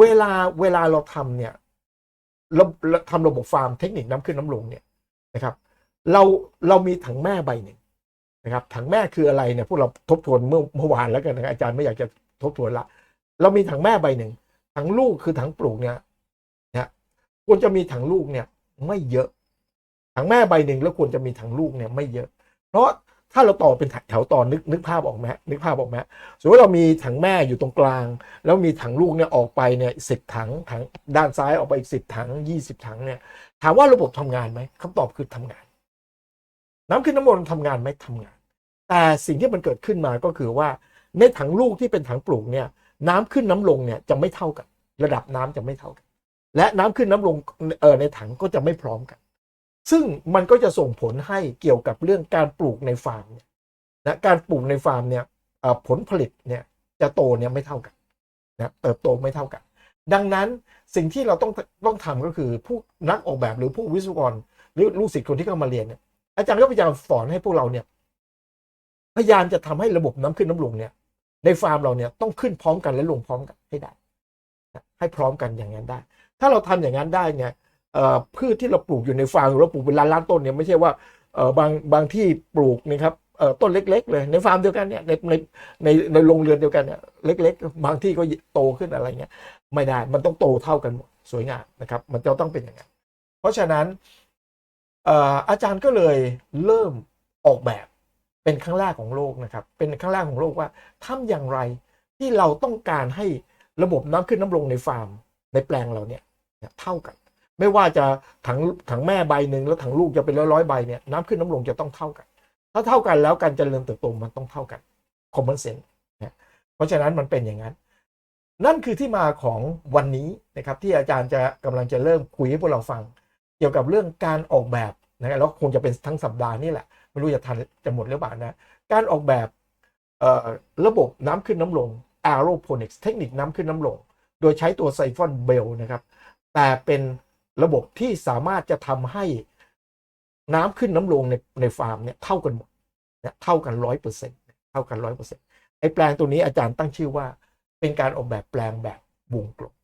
เวลาเวลาเราทำเนี่ยเราทำระบบฟาร์มเทคนิคน้ำขึ้นน้ำลงเนี่ยนะครับ เราเรามีถังแม่ใบหนึ่งนะครับถังแม่คืออะไรเนี่ยพวกเราทบทวนเมื่อเมื่อวานแล้วกันนะอาจารย์ไม่อยากจะทบทวนละ เรามีถังแม่ใบหนึ่งถังลูกคือถังปลูกเนี่ยนะควรจะมีถังลูกเนี่ยไม่เยอะ ถังแม่ใบหนึ่งแล้วควรจะมีถังลูกเนี่ยไม่เยอะ เพราะ ถ้าเราต่อเป็นแถวต่อนึกนึกภาพออกไหมนึกภาพออกไหมสมมติว่าเรามีถังแม่อยู่ตรงกลาง แล้วมีถังลูกเนี่ยออกไปเนี่ยสิบถังถังด้านซ้ายออกไปอีกสิบถังยี่สิบถังเนี่ยถามว่าระบบทำงานไหมคำตอบคือทำงาน น้ำขึ้นน้ำลงทำงานไหมทำงาน แต่สิ่งที่มันเกิดขึ้นมาก็คือว่าในถังลูกที่เป็นถังปลูกเนี่ยน้ำขึ้นน้ำลงเนี่ยจะไม่เท่ากัน ระดับน้ำจะไม่เท่ากัน และน้ำขึ้นน้ำลงเออในถังก็จะไม่พร้อมกัน ซึ่งมันก็จะส่งผลให้เกี่ยวกับเรื่องการปลูกในฟาร์มเนี่ยนะการปลูกในฟาร์มเนี่ยผลผลิตเนี่ยจะโตเนี่ยไม่เท่ากันนะเติบโตไม่เท่ากัน ดังนั้นสิ่งที่เราต้องต้องทำก็คือผู้นักออกแบบหรือผู้วิศวกร หรือลูกศิษย์คนที่เข้ามาเรียนเนี่ยอาจารย์ก็พยายามสอนให้พวกเราเนี่ยพยายามจะทำให้ระบบน้ำขึ้นน้ำลงเนี่ย ในฟาร์มเราเนี่ยต้องขึ้นพร้อมกันและลงพร้อมกันให้ได้ ให้พร้อมกันอย่างนั้นได้ ถ้าเราทำอย่างนั้นได้เนี่ย พืชที่เราปลูกอยู่ในฟาร์มเราปลูกเป็นล้านล้านต้นเนี่ยไม่ใช่ว่าบางบางที่ปลูกนะครับต้นเล็ก ๆ เลยในฟาร์มเดียวกันเนี่ยในในในในโรงเรือนเดียวกันเนี่ยเล็ก ๆ บางที่ก็โตขึ้นอะไรเงี้ยไม่ได้มันต้องโตเท่ากันหมดสวยงามนะครับ มันจะต้องเป็นอย่างนั้นเพราะฉะนั้นอาจารย์ก็เลยเริ่มออกแบบเป็นครั้งแรกของโลกนะครับ เป็นครั้งแรกของโลกว่าทำอย่างไรที่เราต้องการให้ระบบน้ำขึ้นน้ำลงในฟาร์มในแปลงเราเนี่ยเท่ากัน ไม่ว่าจะถังถังแม่ใบหนึ่งแล้วถังลูกจะเป็นร้อยร้อยใบเนี่ยน้ำขึ้นน้ำลงจะต้องเท่ากัน ถ้าเท่ากันแล้วการเจริญเติบโตมันต้องเท่ากัน common sense นะเพราะฉะนั้นมันเป็นอย่างนั้น นั่นคือที่มาของวันนี้นะครับที่อาจารย์จะกำลังจะเริ่มคุยให้พวกเราฟัง เกี่ยวกับเรื่องการออกแบบนะแล้วคงจะเป็นทั้งสัปดาห์นี่แหละไม่รู้จะทันจะหมดหรือเปล่านะการออกแบบระบบน้ำขึ้นน้ำลง aeroponics เทคนิคน้ำขึ้นน้ำลง โดยใช้ตัวไซฟอนเบลนะครับแต่เป็น ระบบที่สามารถจะทำให้น้ำขึ้นน้ำลงในในฟาร์มเนี่ยเท่ากันหมดนะเท่ากันร้อยเปอร์เซ็นต์เท่ากันร้อยเปอร์เซ็นต์ไอ้แปลงตัวนี้อาจารย์ตั้งชื่อว่าเป็นการออกแบบแปลงแบบวงกลม